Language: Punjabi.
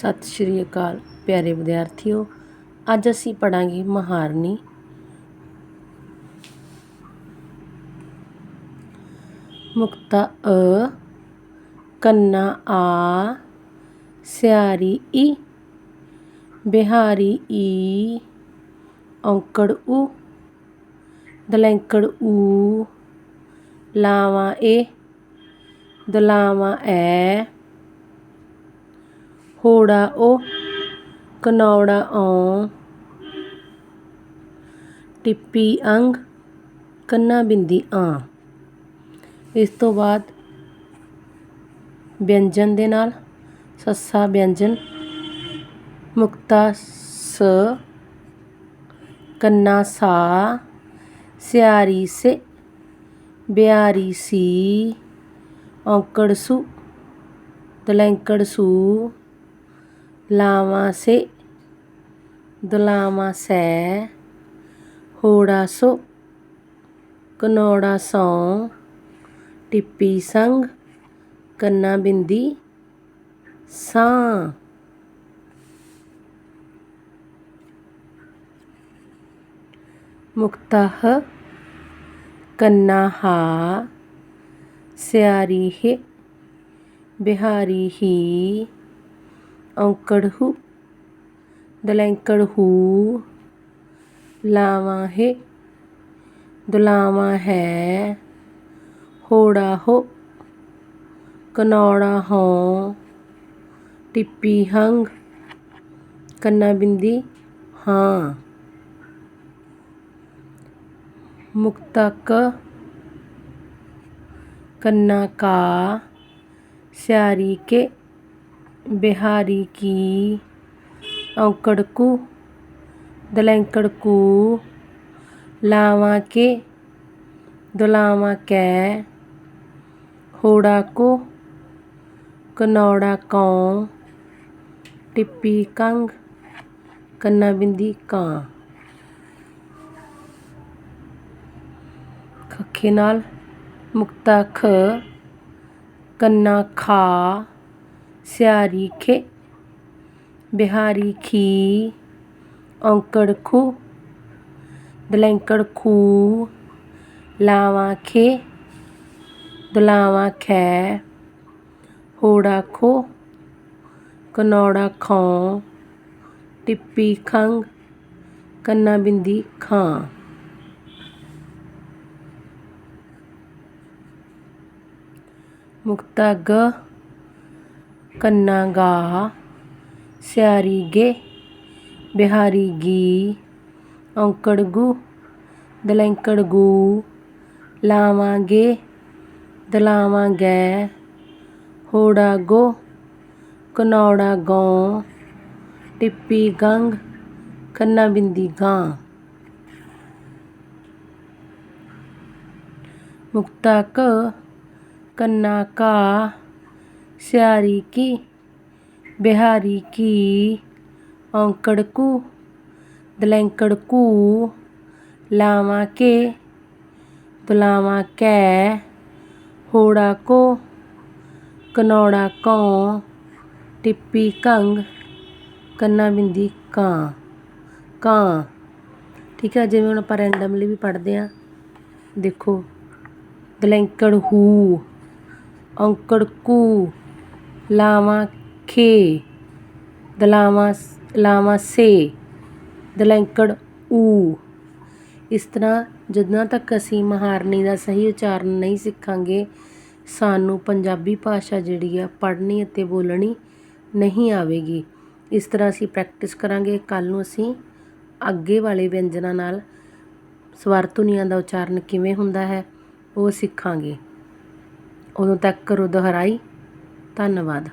ਸਤਿ ਸ਼੍ਰੀ ਅਕਾਲ ਪਿਆਰੇ ਵਿਦਿਆਰਥੀਓ, ਅੱਜ ਅਸੀਂ ਪੜਾਂਗੇ ਮਹਾਰਨੀ। ਮੁਕਤਾ ਅ, ਕੰਨਾ ਆ, ਸਿਆਰੀ ਈ, ਬਿਹਾਰੀ ਈ, ਔਂਕੜ ਊ ਦਲੈਂਕੜ ਊ, ਲਾਵਾਂ ਏ, ਦਲਾਵਾਂ ਐ ਹੋੜਾ ਓ ਕਨੌੜਾ ਔ ਟਿੱਪੀ ਅੰਗ, ਕੰਨਾ ਬਿੰਦੀ ਆ। ਇਸ ਤੋਂ ਬਾਅਦ ਵਿਅੰਜਨ ਦੇ ਨਾਲ ਸੱਸਾ ਵਿਅੰਜਨ, ਮੁਕਤਾ ਸ, ਕੰਨਾ ਸਾ, ਸਿਆਰੀ ਸੇ, ਬਿਆਰੀ ਸੀ, ਔਂਕੜ ਸੁ, ਦਲੈਂਕੜ ਸੂ। ਲਾਵਾਂ ਸੇ ਦੁਲਾਵਾਂ ਸੈ ਹੋੜਾ ਸੋ ਕਨੌੜਾ ਸੌ ਟਿੱਪੀ ਸੰਗ ਕੰਨਾ ਬਿੰਦੀ ਸਾਂ ਮੁਕਤਾ ਹ ਕੰਨਾ ਹਾ ਸਿਆਰੀ ਹੈ ਬਿਹਾਰੀ ਹੀ ਔਂਕੜ ਹੂ ਦਲੈਂਕੜ ਹੂ ਲਾਵਾਂ ਹੈ ਦੁਲਾਵਾਂ ਹੈ ਹੋੜਾ ਹੋ। ਕਨੌੜਾ ਹੋ ਟਿੱਪੀ ਹੰਗ ਕੰਨਾ ਬਿੰਦੀ ਹਾਂ ਮੁਕਤਾ ਕ ਕੰਨਾ ਕਾ ਸਿਆਰੀ ਕੇ ਬਿਹਾਰੀ ਕੀ? ਔਂਕੜ ਕੁ ਦਲੈਂਕੜ ਕੂ ਲਾਵਾਂ ਕੇ, ਦੁਲਾਵਾਂ ਕੈ, ਹੋੜਾ ਕੋ, ਕਨੌੜਾ ਕੌ, ਟਿੱਪੀ ਕੰਗ, ਕੰਨਾ ਬਿੰਦੀ ਕਾਂ। ਖੱਖੇ ਨਾਲ ਮੁਕਤਾ ਖ, ਕੰਨਾ ਖਾ ਸਿਆਰੀ ਖੇ, ਬਿਹਾਰੀ ਖੀ, ਔਂਕੜ ਖੂ, ਦਲੈਂਕੜ ਖੂ, ਲਾਵਾਂ ਖੇ, ਦੁਲਾਵਾਂ ਖੈ, ਹੋੜਾ ਖੋ, ਕਨੌੜਾ ਖੌ, ਟਿੱਪੀ ਖੰਗ ਕੰਨਾ ਬਿੰਦੀ ਖਾਂ। ਮੁਕਤਾ ਗ ਕੰਨਾ ਗਾ ਸਿਆਰੀ ਗੇ, ਬਿਹਾਰੀ ਗੀ, ਔਂਕੜ ਗੂ, ਦਲੈਂਕੜ ਗੂ ਲਾਵਾਂਗੇ ਦਲਾਵਾਂ ਗੈ, ਹੋੜਾ ਗੋ, ਕਨੌੜਾ ਗੌ, ਟਿੱਪੀ ਗੰਗ, ਕੰਨਾ ਬਿੰਦੀ ਗਾਂ। ਮੁਕਤਾ ਕ ਕੰਨਾ ਕਾ ਸਿਆਰੀ ਕੀ, ਬਿਹਾਰੀ ਕੀ, ਔਂਕੜ ਕੂ, ਦਲੈਂਕੜ ਕੂ, ਲਾਵਾਂ ਕੇ, ਦੁਲਾਵਾਂ ਕੈ, ਹੋੜਾ ਕੋ, ਕਨੌੜਾ ਕੌ, ਟਿੱਪੀ ਕੰਗ, ਕੰਨਾ ਬਿੰਦੀ ਕਾਂ ਕਾਂ। ਠੀਕ ਹੈ ਜਿਵੇਂ ਹੁਣ ਆਪਾਂ ਰੈਂਡਮਲੀ ਵੀ ਪੜ੍ਹਦੇ ਆ, ਦੇਖੋ, ਦਲੈਂਕੜ ਹੂ, ਔਂਕੜ ਕੂ ਲਾਵਾਂ ਖੇ ਦਲਾਵਾਂ ਲਾਵਾਂ ਸੇ ਦਲੈਂਕੜ ਊ। ਇਸ ਤਰ੍ਹਾਂ ਜਦੋਂ ਤੱਕ ਅਸੀਂ ਮਹਾਰਨੀ ਦਾ ਸਹੀ ਉਚਾਰਨ ਨਹੀਂ ਸਿੱਖਾਂਗੇ, ਸਾਨੂੰ ਪੰਜਾਬੀ ਭਾਸ਼ਾ ਜਿਹੜੀ ਆ ਪੜ੍ਹਨੀ ਅਤੇ ਬੋਲਣੀ ਨਹੀਂ ਆਵੇਗੀ। ਇਸ ਤਰ੍ਹਾਂ ਅਸੀਂ ਪ੍ਰੈਕਟਿਸ ਕਰਾਂਗੇ। ਕੱਲ੍ਹ ਨੂੰ ਅਸੀਂ ਅੱਗੇ ਵਾਲੇ ਵਿਅੰਜਨਾਂ ਨਾਲ ਸਵਰ ਧੁਨੀਆਂ ਦਾ ਉਚਾਰਨ ਕਿਵੇਂ ਹੁੰਦਾ ਹੈ, ਉਹ ਸਿੱਖਾਂਗੇ। ਉਦੋਂ ਤੱਕ ਕਰੋ ਦੁਹਰਾਈ ਧੰਨਵਾਦ।